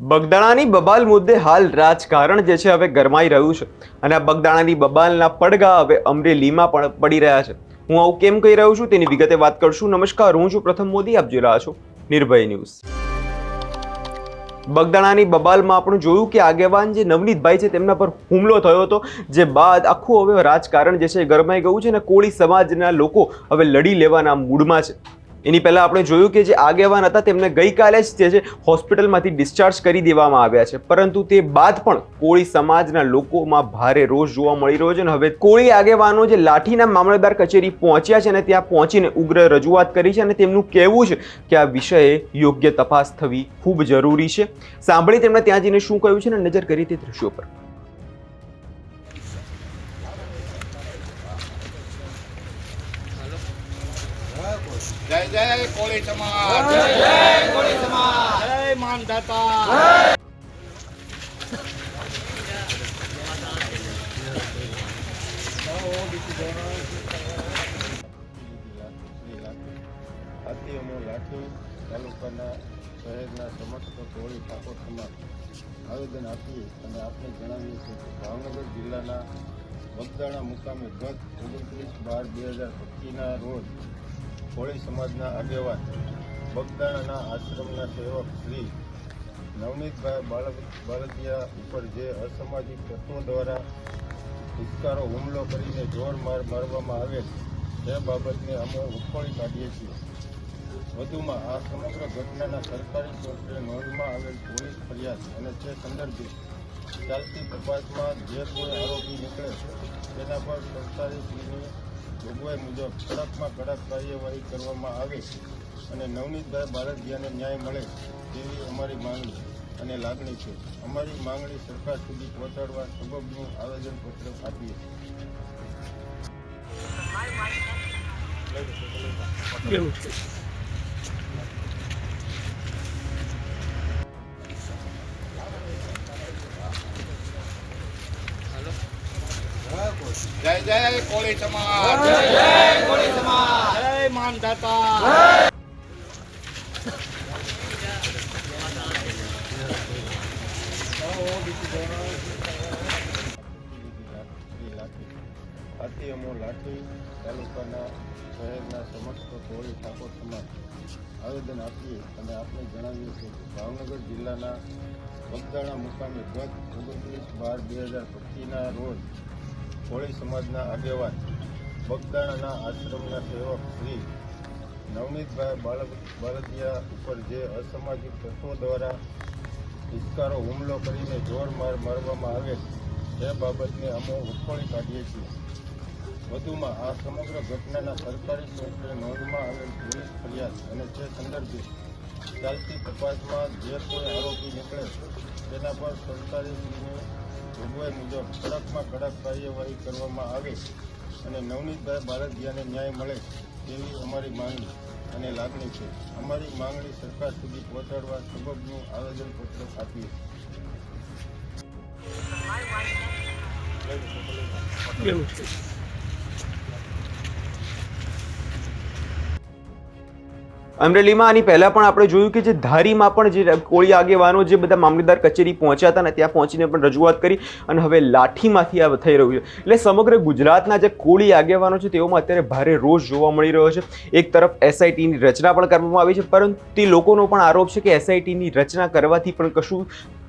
બગદાણાની બબાલ મુદ્દે હાલ રાજકારણ જે છે હવે ગરમાઈ રહ્યું છે. અને આ બગદાણાની બબાલના પડઘા હવે અમરેલીમાં પણ પડી રહ્યા છે. હું આવું કેમ કહી રહ્યો છું તેની વિગતે વાત કરશું. નમસ્કાર, હું છું પ્રથમ મોદી. આપ જોઈ રહ્યા છો નિર્ભય ન્યૂઝ. બગદાણાની બબાલમાં આપણે જોયું કે આગેવાન જે નવનીતભાઈ છે તેમના પર હુમલો થયો હતો, જે બાદ આખું હવે રાજકારણ જે છે ગરમાઈ ગયું છે અને કોળી સમાજના લોકો હવે લડી લેવાના મૂડમાં છે. એની પહેલાં આપણે જોયું કે જે આગેવાન હતા, તેમને ગઈકાલે જ જે હોસ્પિટલમાંથી ડિસ્ચાર્જ કરી દેવામાં આવ્યા છે. પરંતુ તે બાદ પણ કોળી સમાજના લોકોમાં ભારે રોષ જોવા મળી રહ્યો છે અને હવે કોળી આગેવાનો જે લાઠીના મામલતદાર કચેરી પહોંચ્યા છે અને ત્યાં પહોંચીને ઉગ્ર રજૂઆત કરી છે અને તેમનું કહેવું છે કે આ વિષયે યોગ્ય તપાસ થવી ખૂબ જરૂરી છે. સાંભળી તેમણે ત્યાં જઈને શું કહ્યું છે અને નજર કરી તે દ્રશ્યો પર. જય જય કોળી સમાજ. જય જય કોળી સમાજ. જય માનદાતા હાથીઓનો લાઠી તાલુકાના શહેરના સમસ્ત કોળી ઠાકોર સમાજ આવેદન આપીએ અને આપને જણાવીએ છીએ કે ભાવનગર જિલ્લાના બગદાણા મુકામે ગત ઓગણત્રીસ બાર બે હજાર પચીસના રોજ કોળી સમાજના આગેવાન, બગદાણાના આશ્રમના સેવક શ્રી નવનીતભાઈ બાળકિયા ઉપર જે અસામાજિક તત્વો દ્વારા હિસ્કારો હુમલો કરીને જોર માર મારવામાં આવે તે બાબતને અમે ઉખોળી કાઢીએ છીએ. વધુમાં આ સમગ્ર ઘટનાના સરકારી તંત્રે નોંધમાં આવેલ પોલીસ ફરિયાદ અને તે સંદર્ભે ચાલતી તપાસમાં જે કોઈ આરોપી નીકળે, તેના પર સરકારીશ્રીની જોગવાઈ મુજબ કડકમાં કડક કાર્યવાહી કરવામાં આવે અને નવનીતભાઈ બાળકિયાને ન્યાય મળે તેવી અમારી માંગણી અને લાગણી છે. અમારી માંગણી સરકાર સુધી પહોંચાડવા સબબનું આવેદનપત્ર આપીએ છીએ. જય જય કોળી સમાજ. જય જય કોળી સમાજ. જય માનદાતા હાથી અમો લાઠી તાલુકાના શહેરના સમસ્ત કોળી ઠાકોર સમાજ. આવેદન આપીએ અને આપને જણાવીએ છીએ કે ભાવનગર જિલ્લાના બગદાણા મુકામે ગત ઓગણત્રીસ બાર બે હજાર પચીસના રોજ કોળી સમાજના આગેવાન, બગદાણાના આશ્રમના સેવક શ્રી નવનીતભાઈ બાળક, બાળકિયા ઉપર જે અસામાજિક તત્વો દ્વારા ધિક્કારો, હુમલો કરીને જોર માર મારવામાં આવે તે બાબતને અમે ઉખોળી કાઢીએ છીએ. વધુમાં આ સમગ્ર ઘટનાના સરકારી તંત્રે નોંધમાં આવેલ પોલીસ ફરિયાદ અને તે સંદર્ભે ચાલતી તપાસમાં જે કોઈ આરોપી નીકળે તેના પર સરકારી જોગવાઈ મુજબ કડકમાં કડક કાર્યવાહી કરવામાં આવે અને નવનીતભાઈ બાળકિયાને ન્યાય મળે તેવી અમારી માંગણી અને લાગણી છે. અમારી માંગણી સરકાર સુધી પહોંચાડવા સબબનું આવેદનપત્ર આપીએ અમરેલીમાં આની પહેલાં પણ આપણે જોયું કે જે ધારીમાં પણ જે કોળી આગેવાનો જે બધા મામલતદાર કચેરી પહોંચ્યા હતા ને ત્યાં પહોંચીને પણ રજૂઆત કરી અને હવે લાઠીમાંથી આ થઈ રહ્યું છે. એટલે સમગ્ર ગુજરાતના જે કોળી આગેવાનો છે તેઓમાં અત્યારે ભારે રોષ જોવા મળી રહ્યો છે. એક તરફ એસઆઈટીની રચના પણ કરવામાં આવી છે, પરંતુ તે લોકોનો પણ આરોપ છે કે એસઆઈટીની રચના કરવાથી પણ કશું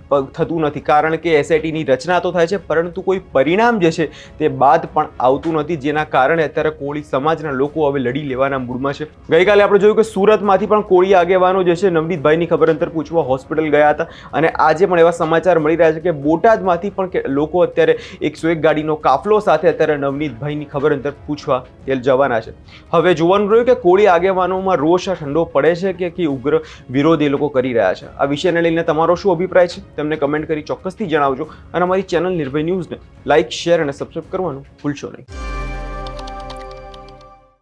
થતું નથી. કારણ કે એસઆઈટીની રચના તો થાય છે, પરંતુ કોઈ પરિણામ જે છે તે બાદ પણ આવતું નથી, જેના કારણે અત્યારે કોળી સમાજના લોકો હવે લડી લેવાના મૂડમાં છે. ગઈકાલે આપણે જોયું કે સુરતમાંથી પણ કોળી આગેવાનો જે છે, નવનીતભાઈની ખબર અંતર પૂછવા હોસ્પિટલ ગયા હતા. અને આજે પણ એવા સમાચાર મળી રહ્યા છે કે બોટાદમાંથી પણ લોકો અત્યારે એકસો એક ગાડીનો કાફલો સાથે અત્યારે નવનીતભાઈની ખબર અંતર પૂછવા તે જવાના છે. હવે જોવાનું રહ્યું કે કોળી આગેવાનોમાં રોષ ઠંડો પડે છે કે ઉગ્ર વિરોધ એ લોકો કરી રહ્યા છે. આ વિષયને લઈને તમારો શું અભિપ્રાય છે? તેમને કમેન્ટ કરી ચોક્કસથી જણાવજો અને અમારી ચેનલ નિર્ભય ન્યૂઝને લાઇક, શેર અને સબસ્ક્રાઇબ કરવાનું ભૂલશો નહીં.